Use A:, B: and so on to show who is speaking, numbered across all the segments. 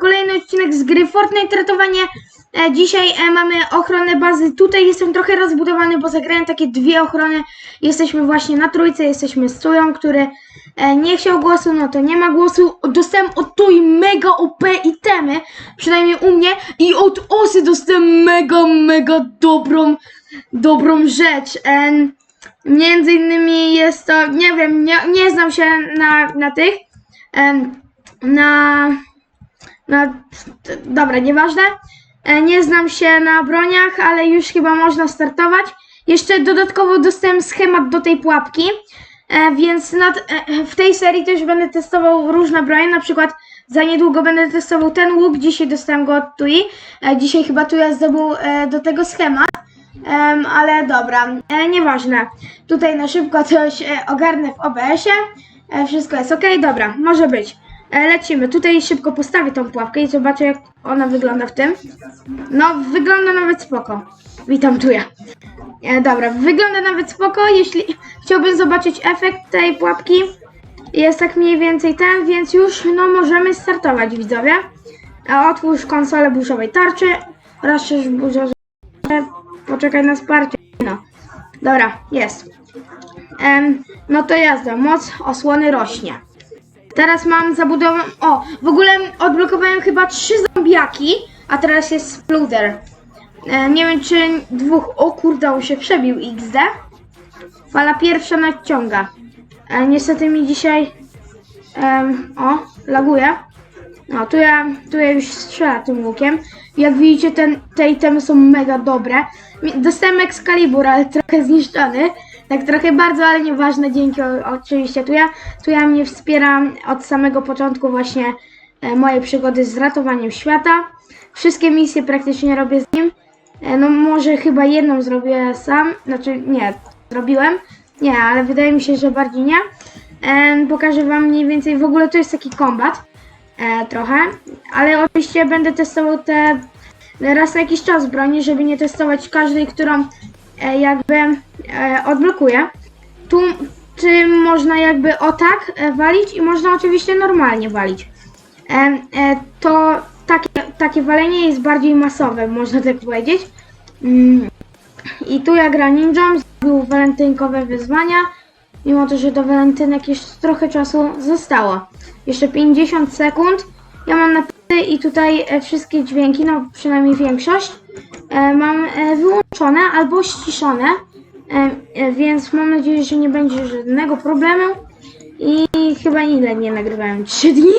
A: kolejny odcinek z gry Fortnite Ratowanie. E, dzisiaj e, mamy ochronę bazy. Tutaj jestem trochę rozbudowany, bo zagrałem takie dwie ochrony. Jesteśmy właśnie na trójce, jesteśmy z Tują, który e, nie chciał głosu, no to nie ma głosu. Dostałem od Tuj mega OP itemy, przynajmniej u mnie. I od Osy dostałem mega, mega dobrą, dobrą rzecz. E, między innymi jest to, nie wiem, nie, nie znam się na, na tych. Em, na, na. Dobra, nieważne. E, Nie znam się na broniach, ale już chyba można startować. Jeszcze dodatkowo dostałem schemat do tej pułapki, e, więc nad, e, w tej serii też będę testował różne bronie. Na przykład za niedługo będę testował ten łuk. Dzisiaj dostałem go od Tui. Dzisiaj chyba Tuja zdobył do tego schemat. Em, ale dobra, nieważne. Tutaj na szybko coś ogarnę w OBS-ie. Wszystko jest ok, dobra, może być. E, lecimy. Tutaj szybko postawię tą pułapkę i zobaczę, jak ona wygląda w tym. No, wygląda nawet spoko. Witam tu ja. E, dobra, wygląda nawet spoko. Jeśli chciałbym zobaczyć efekt tej pułapki, jest tak mniej więcej ten, więc już no możemy startować, widzowie. E, otwórz konsolę burzowej tarczy. Rozszerz burzowe poczekaj na wsparcie. No. Dobra, jest. Em, no to jazda. Moc osłony rośnie. Teraz mam zabudowę. O, w ogóle odblokowałem chyba trzy zombiaki, a teraz jest spluder. E, nie wiem czy dwóch. O kurde, on się przebił XD. Fala pierwsza nadciąga. E, niestety mi dzisiaj. O, laguje. No, tu ja, tu ja już strzelam tym łukiem. Jak widzicie, ten, te itemy są mega dobre. Dostałem Excalibur, ale trochę zniszczony. Tak trochę bardzo, ale nieważne, dzięki o, oczywiście tu ja. Mnie wspiera od samego początku właśnie e, mojej przygody z ratowaniem świata. Wszystkie misje praktycznie robię z nim. E, no może chyba jedną zrobię sam, znaczy nie, zrobiłem. Nie, ale wydaje mi się, że bardziej nie. E, pokażę wam mniej więcej, w ogóle to jest taki kombat e, trochę, ale oczywiście będę testował te raz na jakiś czas broni, żeby nie testować każdej, którą jakby e, odblokuję. Tu tym można jakby o tak e, walić i można oczywiście normalnie walić. E, e, to takie, takie walenie jest bardziej masowe, można tak powiedzieć. Mm. I tu ja gra ninją, zrobił walentynkowe wyzwania, mimo to, że do walentynek jeszcze trochę czasu zostało. Jeszcze 50 sekund. Ja mam napisy i tutaj e, wszystkie dźwięki, no przynajmniej większość, e, mam e, wyłączone albo ściszone, e, e, więc mam nadzieję, że nie będzie żadnego problemu. I chyba ile nie nagrywałem? 3 dni,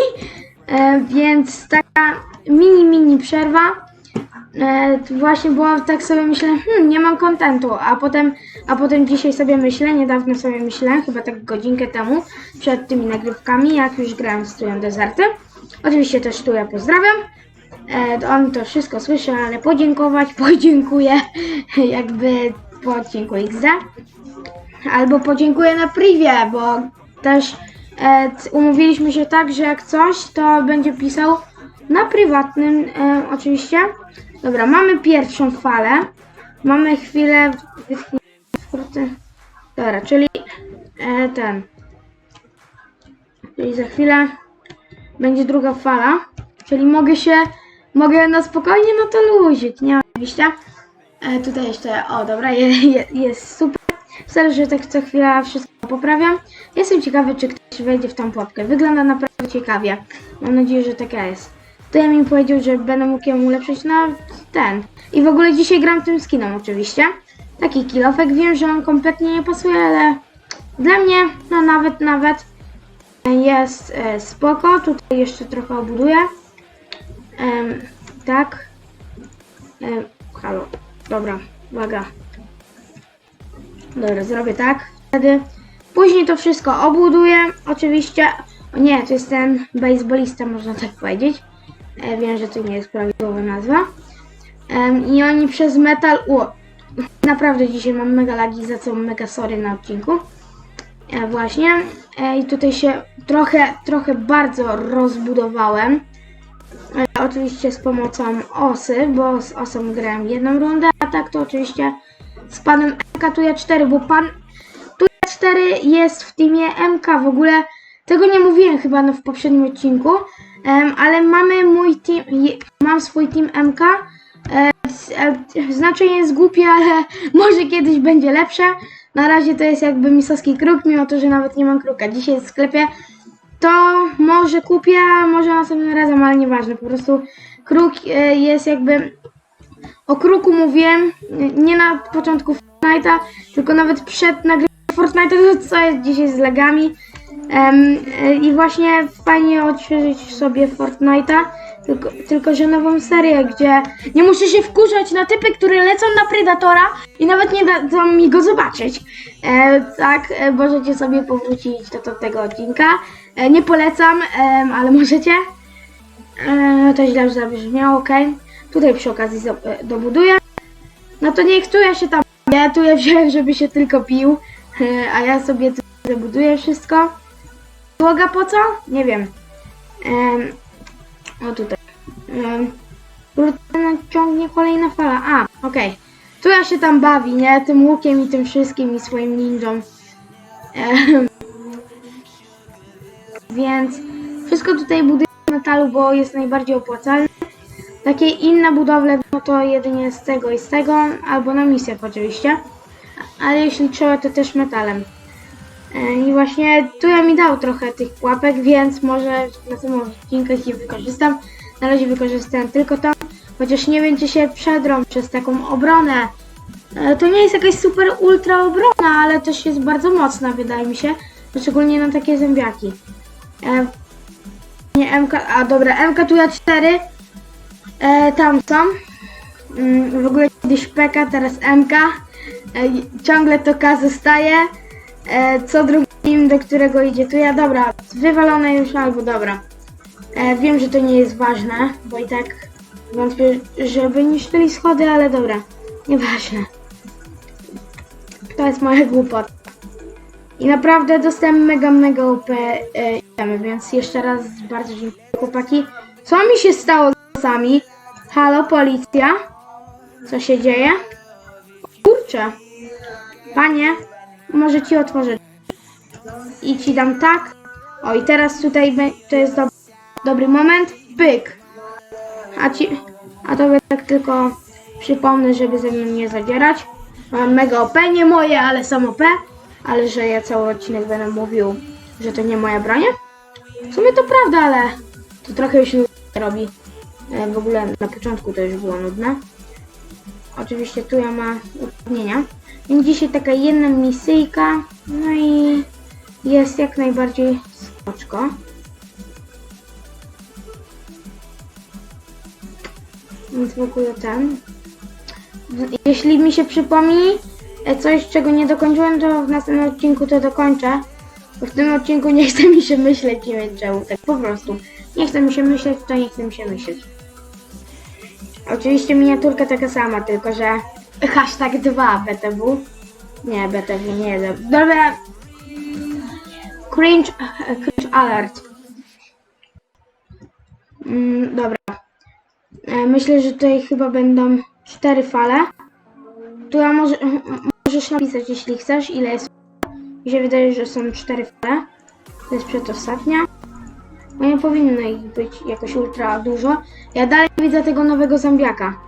A: e, więc taka mini, mini przerwa. E, właśnie było tak sobie myślę, hmm, nie mam kontentu, a potem, a potem dzisiaj sobie myślę, niedawno sobie myślałem, chyba tak godzinkę temu, przed tymi nagrywkami, jak już grałem z Tują Dezerty. Oczywiście też Tuja pozdrawiam. E, to on to wszystko słyszy, ale podziękować, podziękuję, jakby po odcinku XD. Albo podziękuję na privie, bo też e, umówiliśmy się tak, że jak coś, to będzie pisał na prywatnym e, oczywiście. Dobra, mamy pierwszą falę. Mamy chwilę wkrótce. Dobra, czyli e, ten. Czyli za chwilę będzie druga fala. Czyli mogę się, mogę na spokojnie no to luzić, nie oczywiście. E, tutaj jeszcze, o dobra, je, je, jest super. Wcale, że tak co chwila wszystko poprawiam. Jestem ciekawy, czy ktoś wejdzie w tą pułapkę. Wygląda naprawdę ciekawie. Mam nadzieję, że taka jest. To ja mi powiedział, że będę mógł ją ulepszyć na ten. I w ogóle dzisiaj gram tym skinem oczywiście. Taki kilofek, wiem, że on kompletnie nie pasuje, ale dla mnie, no nawet, nawet jest e, spoko. Tutaj jeszcze trochę obuduję. Tak. Em, halo. Dobra, uwaga. Dobra, zrobię tak. Wtedy później to wszystko obuduję. Oczywiście. O nie, to jest ten baseballista, można tak powiedzieć. E, wiem, że to nie jest prawidłowa nazwa. I oni przez metal. O, naprawdę dzisiaj mam mega lagi, za co mega sorry na odcinku. E, właśnie. E, I tutaj się trochę, trochę bardzo rozbudowałem. Oczywiście z pomocą osy, bo z osą grałem jedną rundę, a tak to oczywiście z panem MK Tuja 4, bo pan Tuja 4 jest w teamie MK w ogóle. Tego nie mówiłem chyba no w poprzednim odcinku, Em, ale mamy mój team, mam swój team MK. E, e, znaczenie jest głupie, ale może kiedyś będzie lepsze. Na razie to jest jakby misowski kruk, mimo to, że nawet nie mam kruka. Dzisiaj w sklepie. To może kupię, może następnym razem, ale nieważne. Po prostu kruk e, jest jakby o kruku mówiłem nie na początku Fortnite'a, tylko nawet przed nagrywaniem Fortnite'a, co jest dzisiaj z lagami. E, I właśnie fajnie odświeżyć sobie Fortnite'a, tylko, tylko że nową serię, gdzie nie muszę się wkurzać na typy, które lecą na Predatora i nawet nie dadzą mi go zobaczyć. E, tak, e, możecie sobie powrócić do, do tego odcinka. E, nie polecam, ale możecie. E, to źle zabrzmiało, ok. Tutaj przy okazji e, dobuduję. No to niech tu ja się tam... Ja tu ja wziąłem, żeby się tylko pił, a ja sobie tu zabuduję wszystko. Podłoga po co? Nie wiem. Em, o tutaj. Um, ciągnie kolejna fala. A, okej. Tu ja się tam bawi, nie? Tym łukiem i tym wszystkim i swoim ninją. Więc wszystko tutaj buduję z metalu, bo jest najbardziej opłacalne. Takie inne budowle, no to jedynie z tego i z tego, albo na misjach oczywiście. Ale jeśli trzeba, to też metalem. E, I właśnie tu ja mi dał trochę tych pułapek, więc może na tym odcinkach je wykorzystam. Na razie wykorzystałem tylko to, chociaż nie wiem, czy się przedrą przez taką obronę. E, To nie jest jakaś super ultra obrona, ale też jest bardzo mocna, wydaje mi się. Szczególnie na takie zębiaki. E, Nie MK, a dobra, MK tu ja 4. E, tam są. Mm, w ogóle kiedyś PK, teraz MK. E, ciągle to K zostaje. E, co drugi team, do którego idzie tu ja. Dobra, wywalone już albo dobra. E, wiem, że to nie jest ważne, bo i tak wątpię, żeby niszczyli schody, ale dobra. Nieważne. To jest moja głupota. I naprawdę dostałem mega, mega OP e, więc jeszcze raz bardzo dziękuję chłopaki. Co mi się stało z głosami? Halo, policja? Co się dzieje? Kurczę. Panie, może ci otworzę. I ci dam tak. O, i teraz tutaj to jest dob- dobry moment. Pyk. A ci, a tobie tak tylko przypomnę, żeby ze mną nie zadzierać. Mam mega OP, nie moje, ale są OP. Ale że ja cały odcinek będę mówił, że to nie moja broń. W sumie to prawda, ale to trochę już nudne robi. E, W ogóle na początku to już było nudne. Oczywiście tu ja ma uprawnienia. Więc dzisiaj taka jedna misyjka. No i jest jak najbardziej skoczko. Więc w ogóle ten. Jeśli mi się przypomni e, coś, czego nie dokończyłem, to w następnym odcinku to dokończę. W tym odcinku nie chce mi się myśleć, wiem czemu. Tak po prostu. Nie chce mi się myśleć, to nie chce mi się myśleć. Oczywiście miniaturka taka sama, tylko że hashtag 2 BTW. Nie, BTW nie. Dobra. Cringe, cringe alert. Mm, dobra. E, Myślę, że tutaj chyba będą cztery fale. Tu ja może, możesz napisać, jeśli chcesz, ile jest. Mi się wydaje, że są cztery fale. To jest przedostatnia. No nie powinno ich być jakoś ultra dużo. Ja dalej widzę tego nowego zombiaka.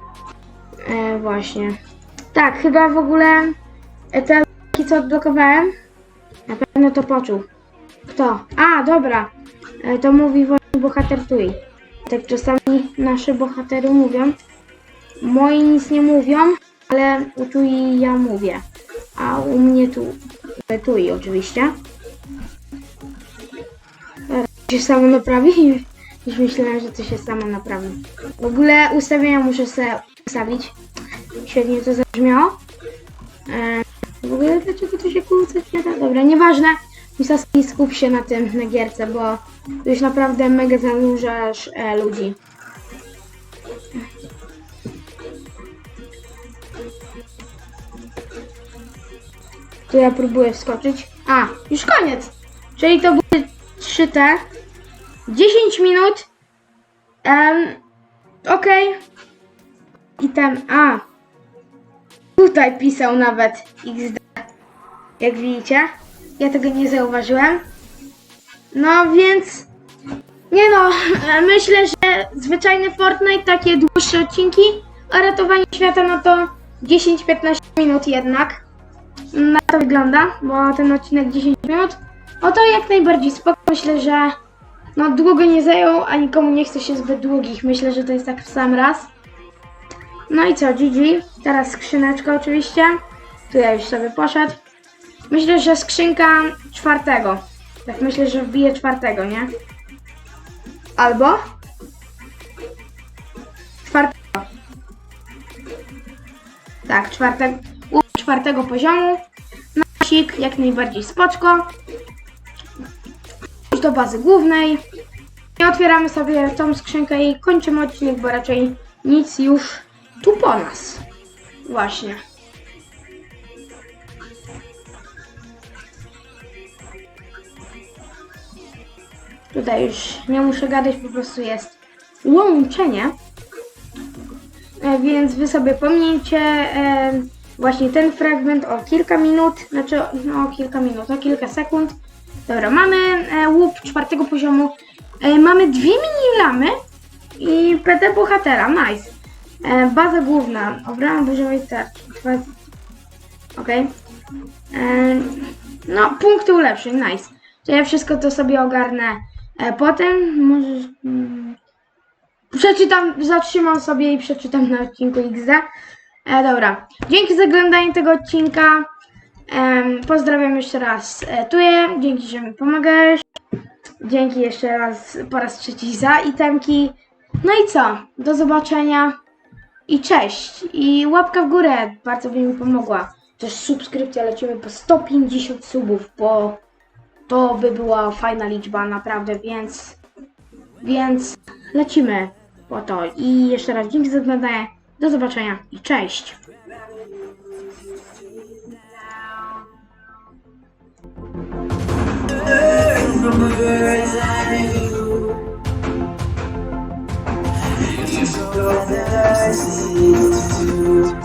A: E, właśnie. Tak, chyba w ogóle te leki, co odblokowałem, na pewno to poczuł. Kto? A, dobra. E, to mówi właśnie bohater Tui. Tak czasami nasze bohatery mówią. Moi nic nie mówią, ale u Tui ja mówię. A u mnie tu, e, Tui oczywiście. się samo naprawi? Już myślałem, że to się samo naprawi. W ogóle ustawienia muszę sobie ustawić. Świetnie to zabrzmiało. E, w ogóle dlaczego to się kłócać nie da? Dobra, nieważne. Misowski skup się na tym, na gierce, bo już naprawdę mega zanurzasz e, ludzi. Tu ja próbuję wskoczyć. A, już koniec! Czyli to były 3 te. 10 minut. Um, Okej. I ten. A. Tutaj pisał nawet XD. Jak widzicie. Ja tego nie zauważyłem. No więc. Nie no, myślę, że zwyczajny Fortnite, takie dłuższe odcinki, a ratowanie świata no to 10-15 minut jednak. Na to wygląda, bo ten odcinek 10 minut. O to jak najbardziej spoko. Myślę, że no długo nie zajął, a nikomu nie chce się zbyt długich. Myślę, że to jest tak w sam raz. No i co, GG. Teraz skrzyneczka oczywiście. Tu ja już sobie poszedł. Myślę, że skrzynka czwartego. Tak myślę, że wbije czwartego, nie? Albo czwartego. Tak, czwartego, czwartego poziomu. Nasik, jak najbardziej spoczko. Już do bazy głównej. I otwieramy sobie tą skrzynkę i kończymy odcinek, bo raczej nic już tu po nas. Właśnie. Tutaj już nie muszę gadać, po prostu jest łączenie. E, Więc wy sobie pomieńcie e, właśnie ten fragment o kilka minut, znaczy no o kilka minut, o kilka sekund. Dobra, mamy e, łup czwartego poziomu, e, mamy dwie mini lamy i PT bohatera, nice. E, baza główna, obrona burzowej tarczy. Okej. E, No, punkty ulepszeń, nice. To ja wszystko to sobie ogarnę e, potem. Może. Mm, przeczytam, zatrzymam sobie i przeczytam na odcinku XD. E, dobra. Dzięki za oglądanie tego odcinka. Pozdrawiam jeszcze raz e, Tuje. Dzięki, że mi pomagałeś. Dzięki jeszcze raz po raz trzeci za itemki. No i co? Do zobaczenia. I cześć. I łapka w górę bardzo by mi pomogła. Też subskrypcja lecimy po 150 subów, bo to by była fajna liczba naprawdę, więc więc lecimy po to. I jeszcze raz dzięki za oglądanie. Do zobaczenia i cześć.
B: Too.